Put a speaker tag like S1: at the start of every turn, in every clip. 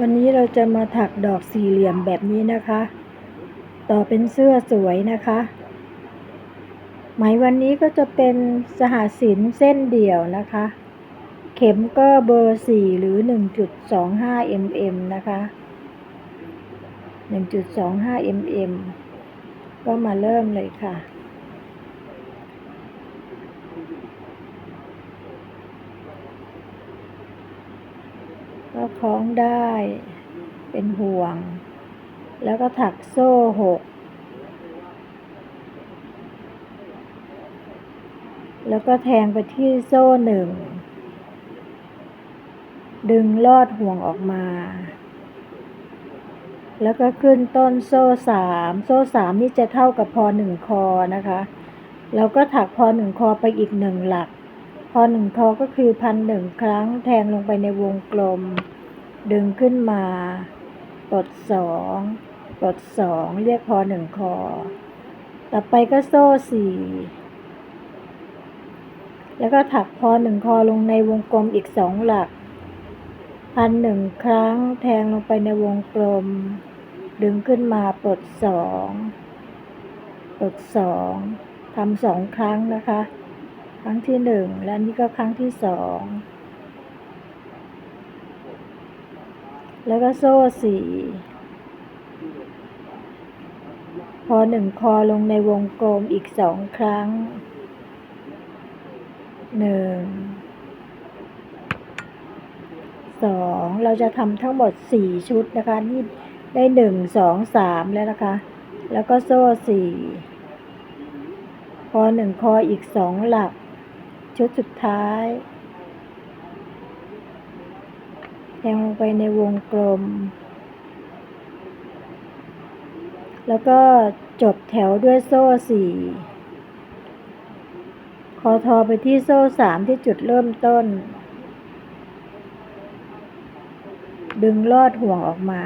S1: วันนี้เราจะมาถักดอกสี่เหลี่ยมแบบนี้นะคะ ต่อเป็นเสื้อสวยนะคะ ไหมวันนี้ก็จะเป็นสหสินเส้นเดี่ยวนะคะ เข็มก็เบอร์สี่หรือ 1.25 mm นะคะ 1.25 mm ก็มาเริ่มเลยค่ะ ก็คล้องได้ เป็นห่วง แล้วก็ถักโซ่หก แล้วก็แทงไปที่โซ่หนึ่ง ดึงลอดห่วงออกมา แล้วก็ขึ้นต้นโซ่สาม โซ่สามนี่จะเท่ากับพอหนึ่งคอนะคะแล้วก็ถักพอหนึ่งคอไปอีกหนึ่งหลัก พอหนึ่งคอก็คือพันหนึ่งครั้งแทงลงไปในวงกลม ดึงขึ้นมาปลดสองปลดสองเรียกพอหนึ่งคอ ต่อไปก็โซ่สี่แล้วก็ถักพอหนึ่งคอลงในวงกลมอีกสองหลัก พันหนึ่งครั้งแทงลงไปในวงกลม ดึงขึ้นมาปลดสองปลดสองทำสองครั้งนะคะ ครั้งที่หนึ่งและนี่ก็ครั้งที่สอง แล้วก็โซ่สี่พอหนึ่งคอลงในวงกลมอีกสองครั้งหนึ่งสองเราจะทำทั้งหมดสี่ชุดนะคะ นี่ได้หนึ่งสองสามแล้วนะคะ แล้วก็โซ่สี่พอหนึ่งคออีกสองหลัก ชุดสุดท้าย แทงลงไปในวงกลม แล้วก็จบแถวด้วยโซ่สี่คอทอไปที่โซ่สามที่จุดเริ่มต้น ดึงลอดห่วงออกมา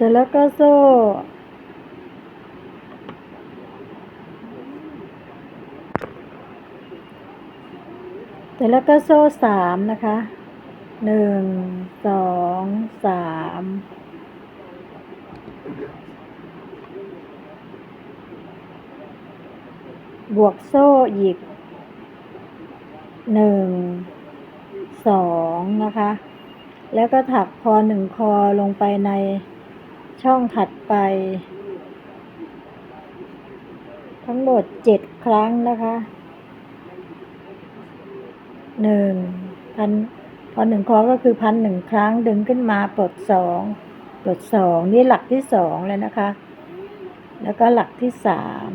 S1: ร็จแล้วก็โซ่เสร็จแล้วก็โซ่สามนะคะหนึ่งสองสามบวกโซ่อีกหนึ่งสองนะคะ แล้วก็ถักพอหนึ่งคอลงไปใน ช่องถัดไป ทั้งหมดเจ็ดครั้งนะคะหนึ่งพันพอหนึ่งคอก็คือพันหนึ่งครั้งดึงขึ้นมาปลดสองปลดสองนี่หลักที่สองเลยนะคะ แล้วก็หลักที่สาม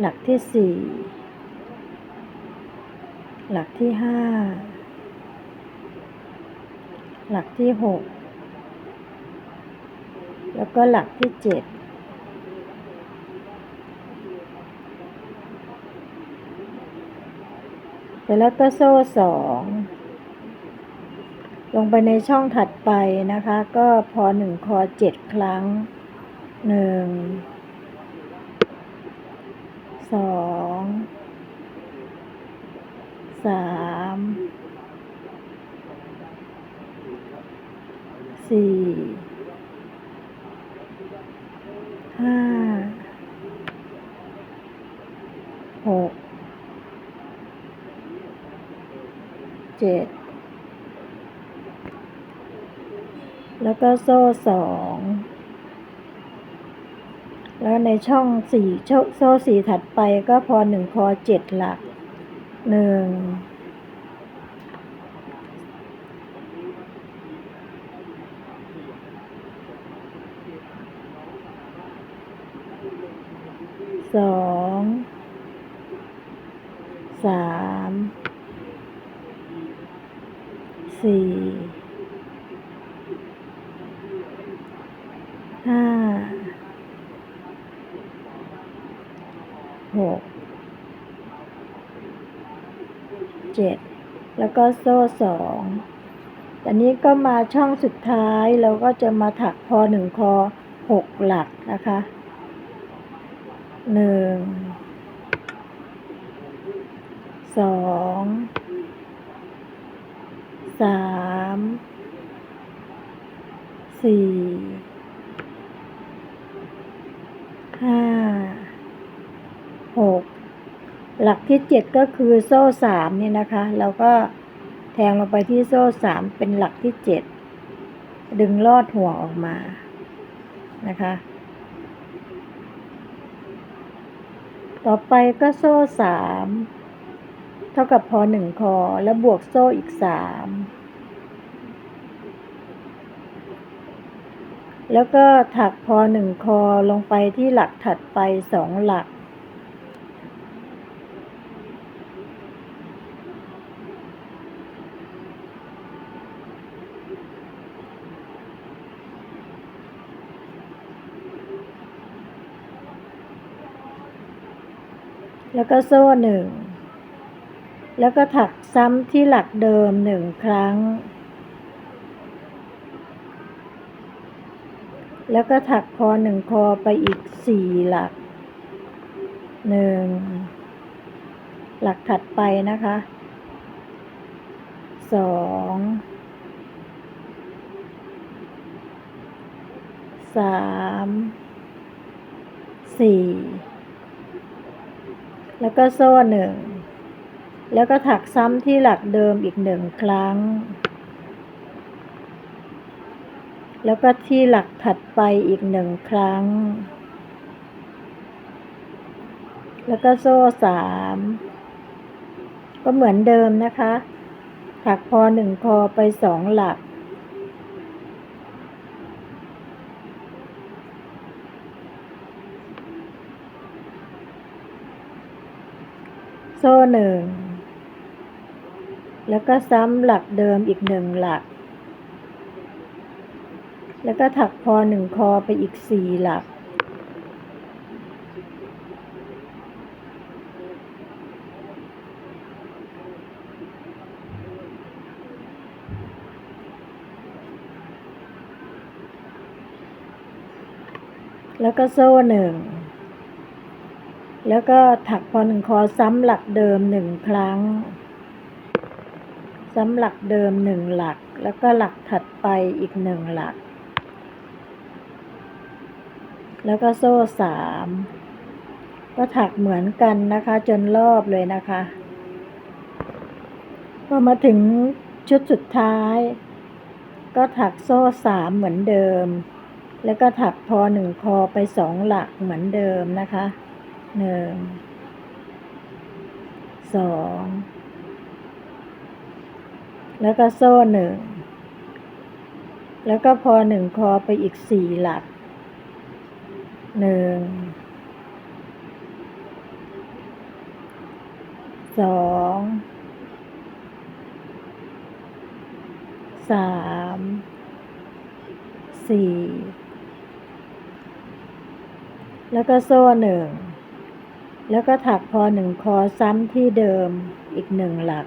S1: หลักที่สี่หลักที่ห้าหลักที่หก แล้วก็หลักที่เจ็ดเสร็จแล้วก็โซ่สองลงไปในช่องถัดไปนะคะ ก็พอหนึ่งคอเจ็ดครั้งหนึ่งสองสามสี่ ห้าหกเจ็ดแล้วก็โซ่สองแล้วในช่องสี่โซ่โซ่สี่ถัดไปก็พอหนึ่งคอเจ็ดหลักหนึ่ง สองสามสี่ห้าหกเจ็ดแล้วก็โซ่สองตอนนี้ก็มาช่องสุดท้ายเราก็จะมาถักพอหนึ่งคอหกหลักนะคะ หนึ่งสองสามสี่ห้าหกหลักที่เจ็ดก็คือโซ่สามนี่นะคะเราก็แทงลงไปที่โซ่สามเป็นหลักที่เจ็ดดึงลอดห่วงออกมานะคะ ต่อไปก็โซ่สามเท่ากับพอหนึ่งคอแล้วบวกโซ่อีกสามแล้วก็ถักพอหนึ่งคอลงไปที่หลักถัดไปสองหลัก แล้วก็โซ่หนึ่ง แล้วก็ถักซ้ำที่หลักเดิมหนึ่งครั้ง แล้วก็ถักคอหนึ่งคอไปอีกสี่หลักหนึ่งหลักถัดไปนะคะสองสามสี่ แล้วก็โซ่หนึ่ง แล้วก็ถักซ้ำที่หลักเดิมอีกหนึ่งครั้ง แล้วก็ที่หลักถัดไปอีกหนึ่งครั้ง แล้วก็โซ่สามก็เหมือนเดิมนะคะ ถักพอหนึ่งคอไปสองหลัก โซ่หนึ่ง แล้วก็ซ้ำหลักเดิมอีกหนึ่งหลัก แล้วก็ถักพอหนึ่งคอไปอีกสี่หลัก แล้วก็โซ่หนึ่ง แล้วก็ถักพอหนึ่งคอซ้ำหลักเดิมหนึ่งครั้ง ซ้ำหลักเดิมหนึ่งหลัก แล้วก็หลักถัดไปอีกหนึ่งหลัก แล้วก็โซ่สามก็ถักเหมือนกันนะคะ จนรอบเลยนะคะพอมาถึงชุดสุดท้าย ก็ถักโซ่สามเหมือนเดิม แล้วก็ถักพอหนึ่งคอไปสองหลักเหมือนเดิมนะคะ หนึ่งสองแล้วก็โซ่หนึ่งแล้วก็พอหนึ่งคอไปอีกสี่หลักหนึ่งสองสามสี่แล้วก็โซ่หนึ่ง แล้วก็ถักพอหนึ่งคอซ้ำที่เดิมอีกหนึ่งหลัก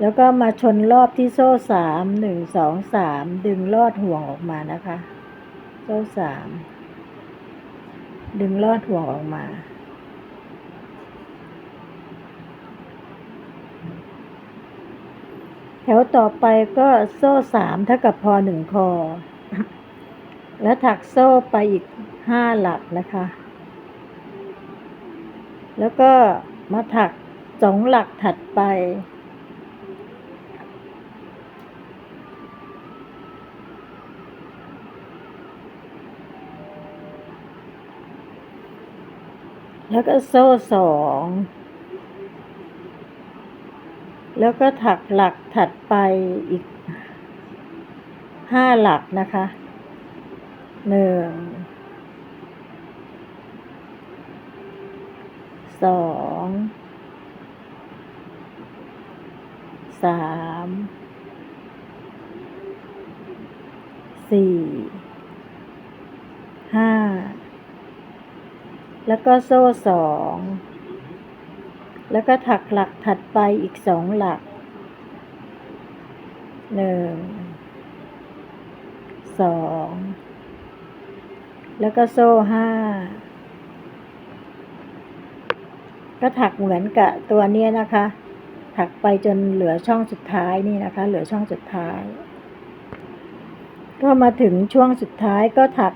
S1: แล้วก็มาชนรอบที่โซ่สามหนึ่งสองสามดึงลอดห่วงออกมานะคะ โซ่สามดึงลอดห่วงออกมา แถวต่อไปก็โซ่สามเท่ากับพอหนึ่งคอ แล้วถักโซ่ไปอีก ห้าหลักนะคะ แล้วก็มาถักสองหลักถัดไป แล้วก็โซ่สองแล้วก็ถักหลักถัดไปอีกห้าหลักนะคะหนึ่ง สองสามสี่ห้าแล้วก็โซ่สองแล้วก็ถักหลักถัดไปอีกสองหลักหนึ่งสองแล้วก็โซ่ห้า ก็ถักเหมือนกับตัวเนี้ยนะคะ ถักไปจนเหลือช่องสุดท้ายนี่นะคะ เหลือช่องสุดท้าย ก็มาถึงช่วงสุดท้ายก็ถัก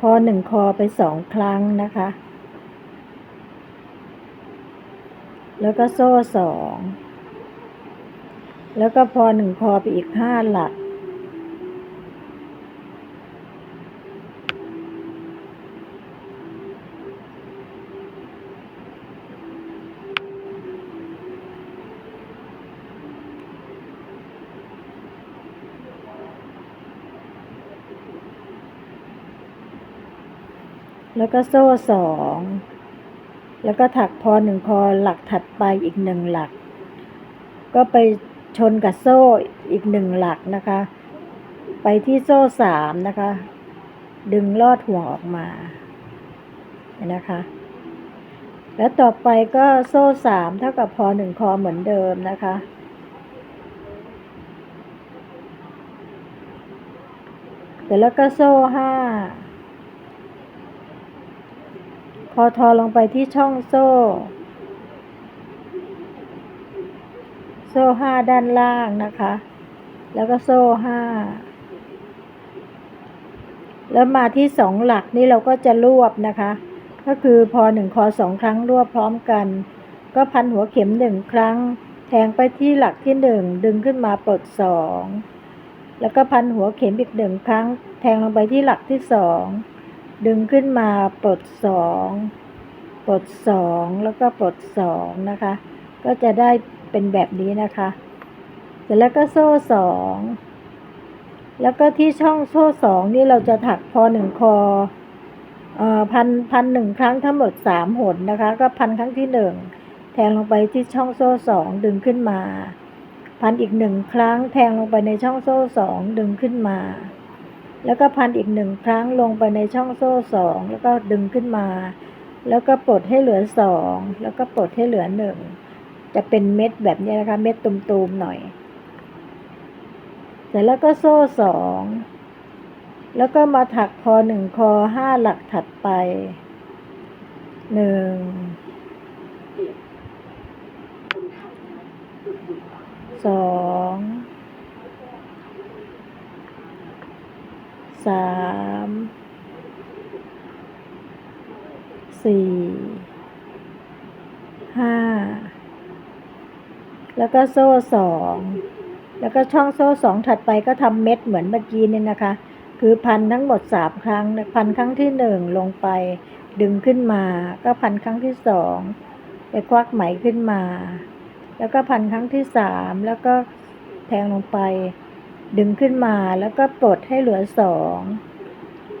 S1: พอหนึ่งคอไปสองครั้งนะคะ แล้วก็โซ่สอง แล้วก็พอหนึ่งคอไปอีกห้าหลัก แล้วก็โซ่สอง แล้วก็ถักพอหนึ่งคอหลักถัดไปอีกหนึ่งหลัก ก็ไปชนกับโซ่อีกหนึ่งหลักนะคะ ไปที่โซ่สามนะคะ ดึงลอดห่วงออกมานะคะ แล้วต่อไปก็โซ่สามเท่ากับพอหนึ่งคอเหมือนเดิมนะคะเสร็จแล้วก็โซ่ห้า อทอลงไปที่ช่องโซ่ โซ่ห้าด้านล่างนะคะ แล้วก็โซ่ห้าแล้วมาที่สองหลักนี่เราก็จะรวบนะคะ ก็คือพอหนึ่งคอสองครั้งรวบพร้อมกัน ก็พันหัวเข็มหนึ่งครั้ง แทงไปที่หลักที่หนึ่งดึงขึ้นมาปลดสองแล้วก็พันหัวเข็มอีกหนึ่งครั้ง แทงลงไปที่หลักที่สอง ดึงขึ้นมาปลดสองปลดสองแล้วก็ปลดสองนะคะ ก็จะได้เป็นแบบนี้นะคะ เสร็จแล้วก็โซ่สองแล้วก็ที่ช่องโซ่สองนี่เราจะถักพอหนึ่งคออ่อพันพันหนึ่งครั้งทั้งหมดสามหนนะคะ ก็พันครั้งที่หนึ่งแทงลงไปที่ช่องโซ่สองดึงขึ้นมา พันอีกหนึ่งครั้งแทงลงไปในช่องโซ่สองดึงขึ้นมา แล้วก็พันอีกหนึ่งครั้งลงไปในช่องโซ่สองแล้วก็ดึงขึ้นมา แล้วก็ปลดให้เหลือสองแล้วก็ปลดให้เหลือหนึ่งจะเป็นเม็ดแบบนี้นะคะ เม็ดตุมๆหน่อย เสร็จแล้วก็โซ่สองแล้วก็มาถักคอหนึ่งคอห้าหลักถัดไปหนึ่งสอง สามสี่ห้าแล้วก็โซ่สองแล้วก็ช่องโซ่สองถัดไปก็ทำเม็ดเหมือนเมื่อกี้เนี่ยนะคะ คือพันทั้งหมดสามครั้ง พันครั้งที่หนึ่งลงไป ดึงขึ้นมา ก็พันครั้งที่สองไปควักไหมขึ้นมา แล้วก็พันครั้งที่สามแล้วก็แทงลงไป ดึงขึ้นมาแล้วก็ปลดให้เหลือสอง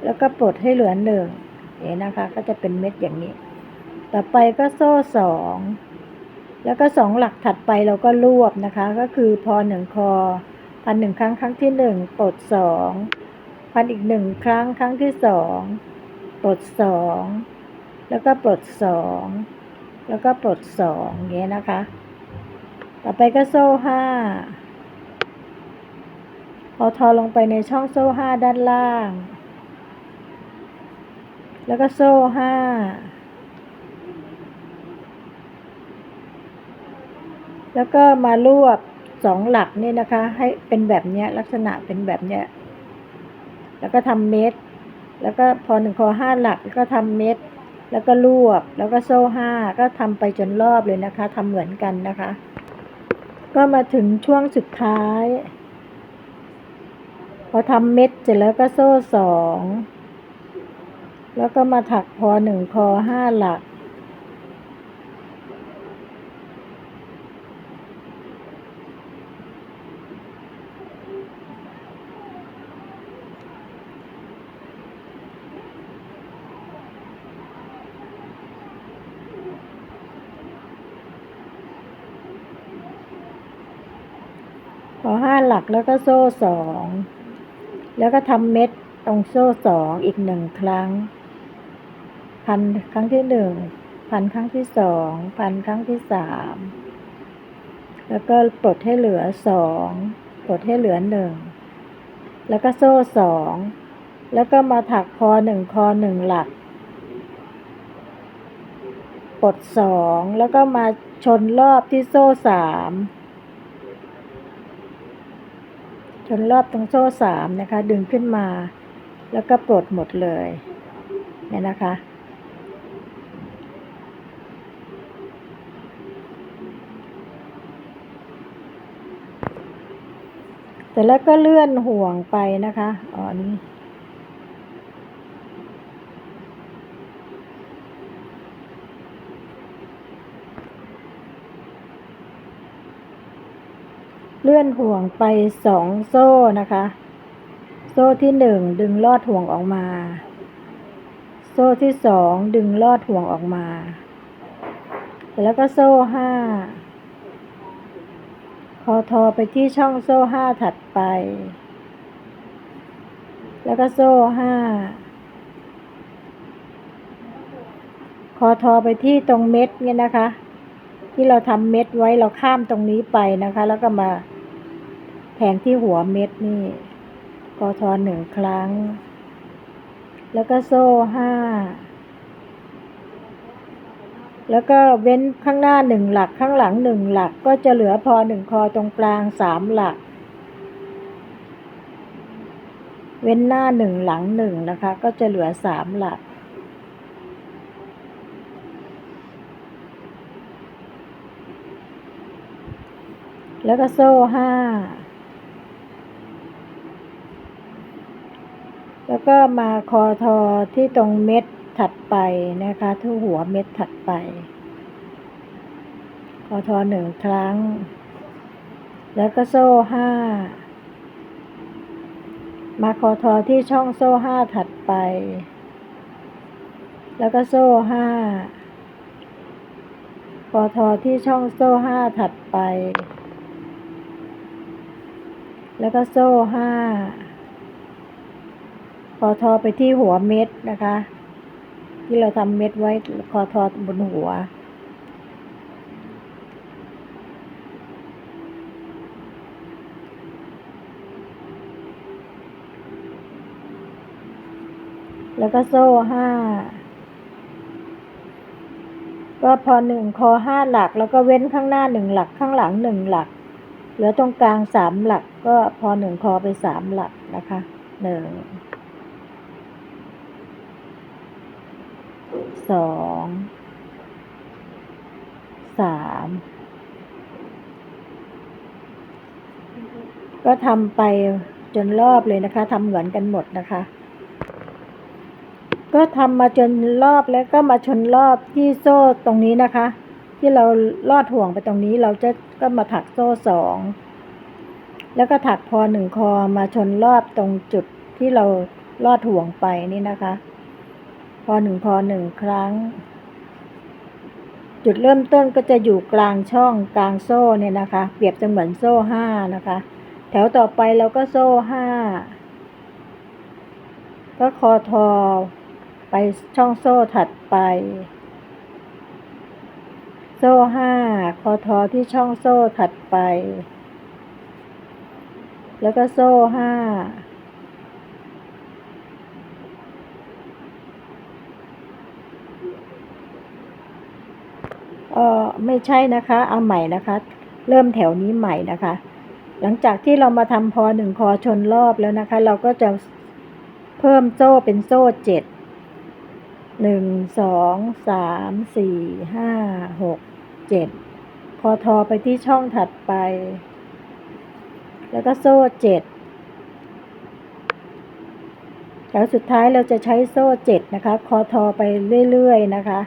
S1: แล้วก็ปลดให้เหลือหนึ่งเนี่นะคะ ก็จะเป็นเม็ดอย่างนี้ ต่อไปก็โซ่สองแล้วก็สองหลักถัดไปเราก็รวบนะคะ ก็คือพอหนึ่งคอพันหนึ่งครั้งครั้งที่หนึ่งปลดสองพันอีกหนึ่งครั้งครั้งที่สองปลดสองแล้วก็ปลดสองแล้วก็ปลดสองอย่างเงี้ยนะคะ ต่อไปก็โซ่ห้า พอทอลงไปในช่องโซ่ห้าด้านล่าง แล้วก็โซ่ห้าแล้วก็มารวบสองหลักนี่นะคะ ให้เป็นแบบเนี้ยลักษณะเป็นแบบเนี้ยแล้วก็ทำเม็ด แล้วก็พอหนึ่งคอห้าหลักก็ทำเม็ด แล้วก็รวบแล้วก็โซ่ห้าก็ทำไปจนรอบเลยนะคะทำเหมือนกันนะคะ ก็มาถึงช่วงสุดท้าย พอทำเม็ดเสร็จแล้วก็โซ่สอง แล้วก็มาถักพอหนึ่งคอห้าหลัก พอห้าหลักแล้วก็โซ่สอง แล้วก็ทำเม็ดตรงโซ่สองอีกหนึ่งครั้ง พันครั้งที่หนึ่งพันครั้งที่สองพันครั้งที่สามแล้วก็ปลดให้เหลือสองปลดให้เหลือหนึ่งแล้วก็โซ่สองแล้วก็มาถักคอหนึ่งคอหนึ่งหลักปลดสองแล้วก็มาชนรอบที่โซ่สาม จนรอบตรงโซ่สามนะคะ ดึงขึ้นมา แล้วก็ปลดหมดเลย เนี่ยนะคะ แต่แล้วก็เลื่อนห่วงไปนะคะ อ๋อนี่ เลื่อนห่วงไปสองโซ่นะคะ โซ่ที่หนึ่งดึงลอดห่วงออกมา โซ่ที่สองดึงลอดห่วงออกมา แล้วก็โซ่ห้าคอทอไปที่ช่องโซ่ห้าถัดไป แล้วก็โซ่ห้าคอทอไปที่ตรงเม็ดเนี่ยนะคะ ที่เราทำเม็ดไว้เราข้ามตรงนี้ไปนะคะ แล้วก็มา แทงที่หัวเม็ดนี่คอทอหนึ่งครั้ง แล้วก็โซ่ห้า แล้วก็เว้นข้างหน้าหนึ่งหลักข้างหลังหนึ่งหลักก็จะเหลือพอหนึ่งคอตรงกลางสามหลัก เว้นหน้าหนึ่งหลังหนึ่งนะคะ ก็จะเหลือสามหลักแล้วก็โซ่ห้า แล้วก็มาคอทอที่ตรงเม็ดถัดไปนะคะที่หัวเม็ดถัดไป คอทอหนึ่งครั้ง แล้วก็โซ่ห้า มาคอทอที่ช่องโซ่ห้าถัดไป แล้วก็โซ่ห้าคอทอที่ช่องโซ่ห้าถัดไป แล้วก็โซ่ห้า คอทอไปที่หัวเม็ดนะคะ ที่เราทำเม็ดไว้คอทอบนหัว แล้วก็โซ่ห้าก็พอหนึ่งคอห้าหลัก แล้วก็เว้นข้างหน้าหนึ่งหลักข้างหลังหนึ่งหลักเหลือตรงกลางสามหลักก็พอหนึ่งคอไปสามหลักนะคะหนึ่ง สองสามก็ทำไปจนรอบเลยนะคะทำเหมือนกันหมดนะคะ ก็ทำมาจนรอบแล้วก็มาชนรอบที่โซ่ตรงนี้นะคะ ที่เราลอดห่วงไปตรงนี้เราจะก็มาถักโซ่สองแล้วก็ถักพอหนึ่งคอมาชนรอบตรงจุดที่เราลอดห่วงไปนี่นะคะ อหนึ่งคอหนึ่งครั้ง จุดเริ่มต้นก็จะอยู่กลางช่องกลางโซ่เนี่ยนะคะ เปรียบเสมือนโซ่ห้านะคะ แถวต่อไปเราก็โซ่ห้าก็คอทอไปช่องโซ่ถัดไป โซ่ห้าคอทอที่ช่องโซ่ถัดไป แล้วก็โซ่ห้า ออไม่ใช่นะคะ เอาใหม่นะคะ เริ่มแถวนี้ใหม่นะคะ หลังจากที่เรามาทำพอหนึ่งคอชนรอบแล้วนะคะ เราก็จะเพิ่มโซ่เป็นโซ่เจ็ดหนึ่งสองสามสี่ห้าหกเจ็ดคอทอไปที่ช่องถัดไป แล้วก็โซ่เจ็ดแถวสุดท้ายเราจะใช้โซ่เจ็ดนะคะ คอทอไปเรื่อยๆนะคะ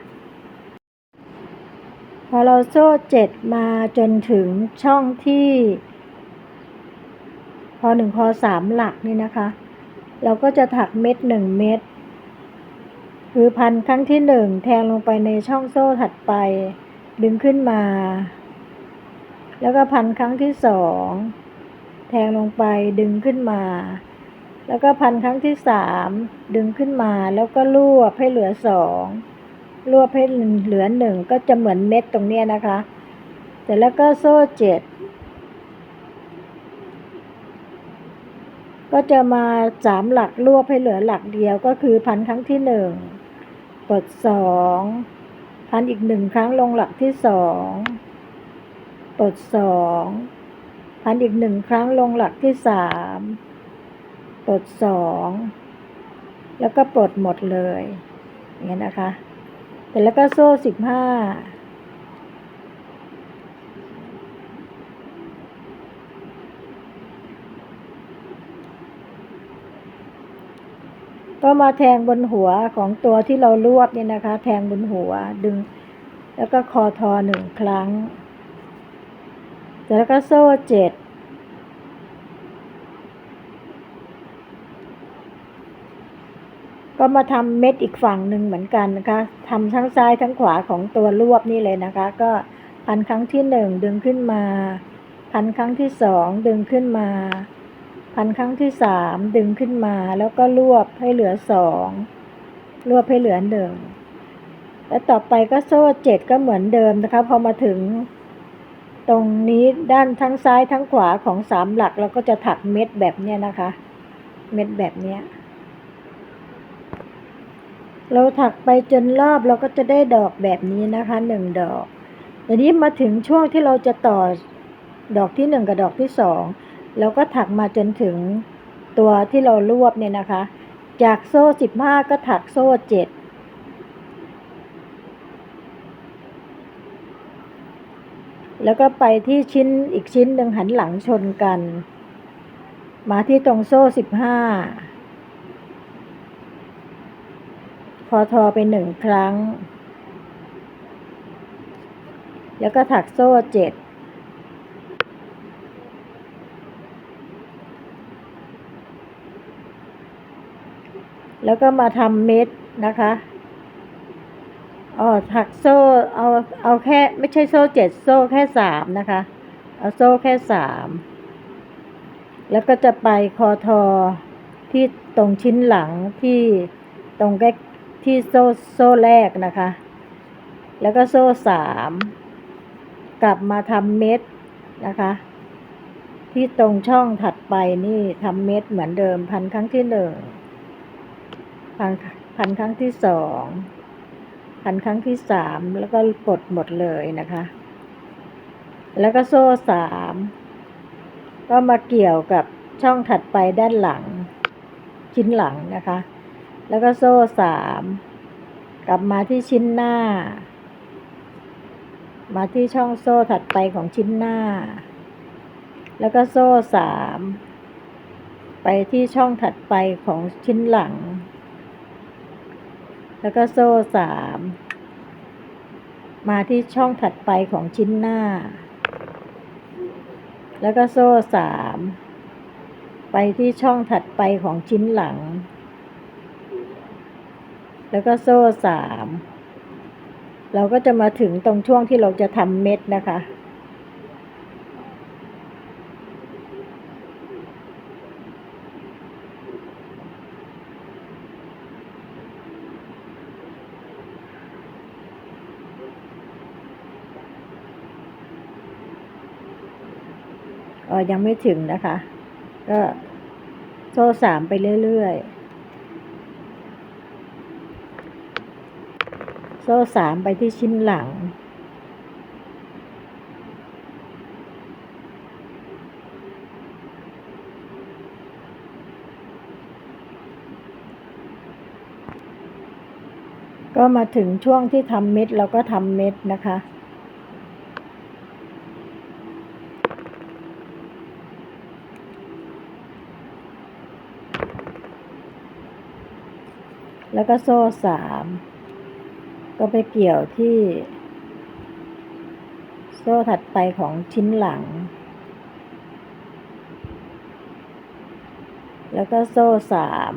S1: พอเราโซ่เจ็ดมาจนถึงช่องที่พอหนึ่งคอสามหลักนี่นะคะ เราก็จะถักเม็ดหนึ่งเม็ดคือพันครั้งที่หนึ่งแทงลงไปในช่องโซ่ถัดไป ดึงขึ้นมา แล้วก็พันครั้งที่สองแทงลงไปดึงขึ้นมา แล้วก็พันครั้งที่สามดึงขึ้นมาแล้วก็รวบให้เหลือสอง รวบให้เหลือหนึ่งก็จะเหมือนเม็ดตรงเนี้ยนะคะ เสร็จแล้วก็โซ่เจ็ดก็จะมาสามหลักรวบให้เหลือหลักเดียวก็คือพันครั้งที่หนึ่งกดสองพันอีกหนึ่งครั้งลงหลักที่สองกดสองพันอีกหนึ่งครั้งลงหลักที่สามปดสองแล้วก็ปลดหมดเลยอย่างนี้นะคะ เสร็จแล้วก็โซ่สิบห้าก็มาแทงบนหัวของตัวที่เรารวบเนี่ยนะคะ แทงบนหัวดึง แล้วก็คอทอหนึ่งครั้ง แล้วก็โซ่เจ็ด ก็มาทำเม็ดอีกฝั่งหนึ่งเหมือนกันนะคะทำทั้งซ้ายทั้งขวาของตัวรวบนี่เลยนะคะ ก็พันครั้งที่หนึ่งดึงขึ้นมา พันครั้งที่สองดึงขึ้นมา พันครั้งที่สามดึงขึ้นมา แล้วก็รวบให้เหลือสองรวบให้เหลือหนึ่งแล้วต่อไปก็โซ่เจ็ดก็เหมือนเดิมนะคะ พอมาถึงตรงนี้ด้านทั้งซ้ายทั้งขวาของสามหลักเราก็จะถักเม็ดแบบเนี้ยนะคะ เม็ดแบบเนี้ย เราถักไปจนรอบเราก็จะได้ดอกแบบนี้นะคะหนึ่งดอกทีนี้มาถึงช่วงที่เราจะต่อดอกที่หนึ่งกับดอกที่สองเราก็ถักมาจนถึงตัวที่เรารวบเนี่ยนะคะ จากโซ่สิบห้าก็ถักโซ่เจ็ดแล้วก็ไปที่ชิ้นอีกชิ้นหนึ่งหันหลังชนกัน มาที่ตรงโซ่สิบห้า พอทอไปหนึ่งครั้ง แล้วก็ถักโซ่เจ็ดแล้วก็มาทำเม็ดนะคะอ๋อถักโซ่เอาเอาแค่ไม่ใช่โซ่เจ็ดโซ่แค่สามนะคะ เอาโซ่แค่สามแล้วก็จะไปคอทอที่ตรงชิ้นหลังที่ตรงใกล้ ที่โซ่โซ่แรกนะคะ แล้วก็โซ่สามกลับมาทำเม็ดนะคะ ที่ตรงช่องถัดไปนี่ทำเม็ดเหมือนเดิมพันครั้งที่หนึ่งพันพันครั้งที่สองพันครั้งที่สามแล้วก็ปลดหมดเลยนะคะ แล้วก็โซ่สามก็มาเกี่ยวกับช่องถัดไปด้านหลัง ชิ้นหลังนะคะ แล้วก็โซ่สามกลับมาที่ชิ้นหน้า มาที่ช่องโซ่ถัดไปของชิ้นหน้า แล้วก็โซ่สามไปที่ช่องถัดไปของชิ้นหลัง แล้วก็โซ่สามมาที่ช่องถัดไปของชิ้นหน้า แล้วก็โซ่สามไปที่ช่องถัดไปของชิ้นหลัง แล้วก็โซ่สามเราก็จะมาถึงตรงช่วงที่เราจะทำเม็ดนะคะ ยังไม่ถึงนะคะ ก็โซ่สามไปเรื่อย ๆ โซ่สามไปที่ชิ้นหลัง ก็มาถึงช่วงที่ทำเม็ดเราก็ทำเม็ดนะคะแล้วก็โซ่สาม ก็ไปเกี่ยวที่ โซ่ถัดไปของชิ้นหลัง แล้วก็โซ่สาม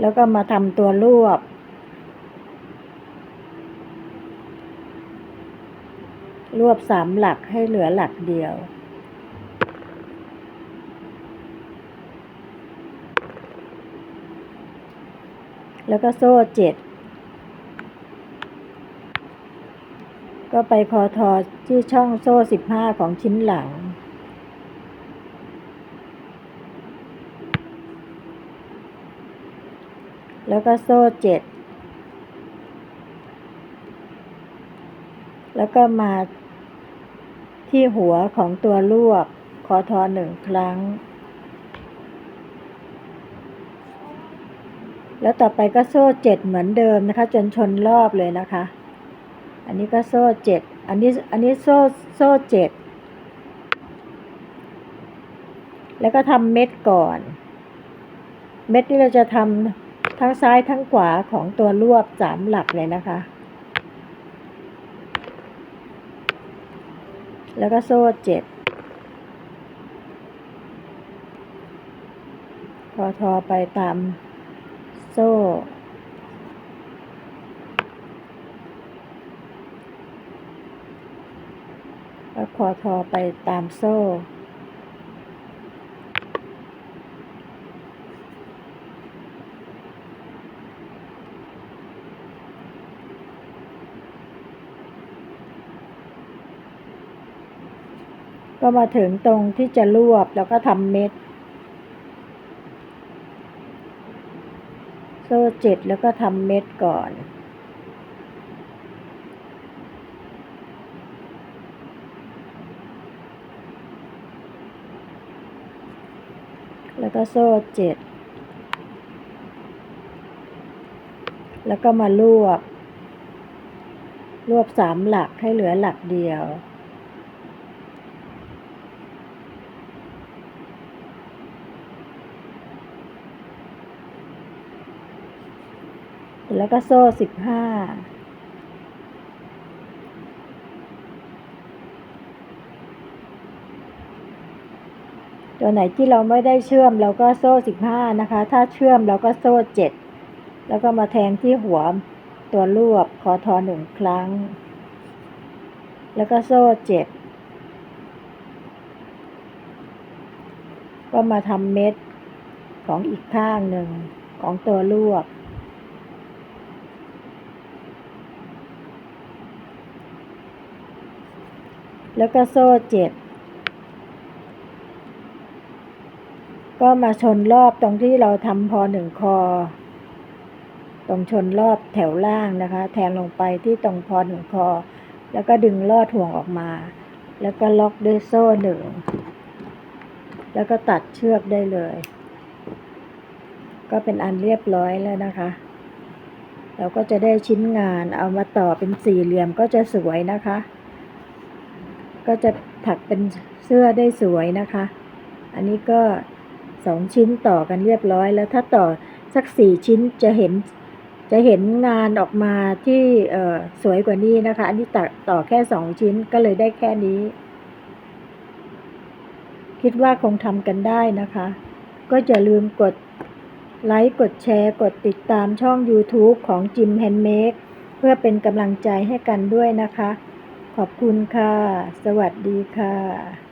S1: แล้วก็มาทำตัวรวบ รวบสามหลักให้เหลือหลักเดียวแล้วก็โซ่เจ็ด ก็ไปคอทอที่ช่องโซ่สิบห้าของชิ้นหลัง แล้วก็โซ่เจ็ด แล้วก็มาที่หัวของตัวลวกคอทอหนึ่งครั้ง แล้วต่อไปก็โซ่เจ็ดเหมือนเดิมนะคะ จนชนรอบเลยนะคะ อันนี้ก็โซ่เจ็ดอันนี้อันนี้โซ่โซ่เจ็ดแล้วก็ทำเม็ดก่อน เม็ดที่เราจะทำทั้งซ้ายทั้งขวาของตัวรวบสามหลักเลยนะคะ แล้วก็โซ่เจ็ดพอทอไปตามโซ่ แล้วคอทอไปตามโซ่ ก็มาถึงตรงที่จะรวบแล้วก็ทำเม็ด โซ่เจ็ดแล้วก็ทำเม็ดก่อน แล้วก็โซ่เจ็ด แล้วก็มารวบ รวบสามหลักให้เหลือหลักเดียว แล้วก็โซ่สิบห้า ตัวไหนที่เราไม่ได้เชื่อมเราก็โซ่สิบห้านะคะ ถ้าเชื่อมเราก็โซ่เจ็ดแล้วก็มาแทงที่หัวตัวรวบคอทอหนึ่งครั้ง แล้วก็โซ่เจ็ดก็มาทำเม็ดของอีกข้างหนึ่งของตัวรวบแล้วก็โซ่เจ็ด ก็มาชนรอบตรงที่เราทำพอหนึ่งคอ ตรงชนรอบแถวล่างนะคะ แทงลงไปที่ตรงพอหนึ่งคอ แล้วก็ดึงลอดห่วงออกมา แล้วก็ล็อกด้วยโซ่หนึ่ง แล้วก็ตัดเชือกได้เลย ก็เป็นอันเรียบร้อยแล้วนะคะ เราก็จะได้ชิ้นงานเอามาต่อเป็นสี่เหลี่ยมก็จะสวยนะคะ ก็จะถักเป็นเสื้อได้สวยนะคะ อันนี้ก็ สองชิ้นต่อกันเรียบร้อย แล้วถ้าต่อสักสี่ชิ้นจะเห็นจะเห็นงานออกมาที่สวยกว่านี้นะคะ อันนี้ตัดต่อแค่สองชิ้นก็เลยได้แค่นี้ คิดว่าคงทำกันได้นะคะ ก็อย่าลืมกดไลค์ กดแชร์ กดติดตามช่อง YouTube ของจิมแฮนด์เมดเพื่อเป็นกำลังใจให้กันด้วยนะคะ ขอบคุณค่ะ สวัสดีค่ะ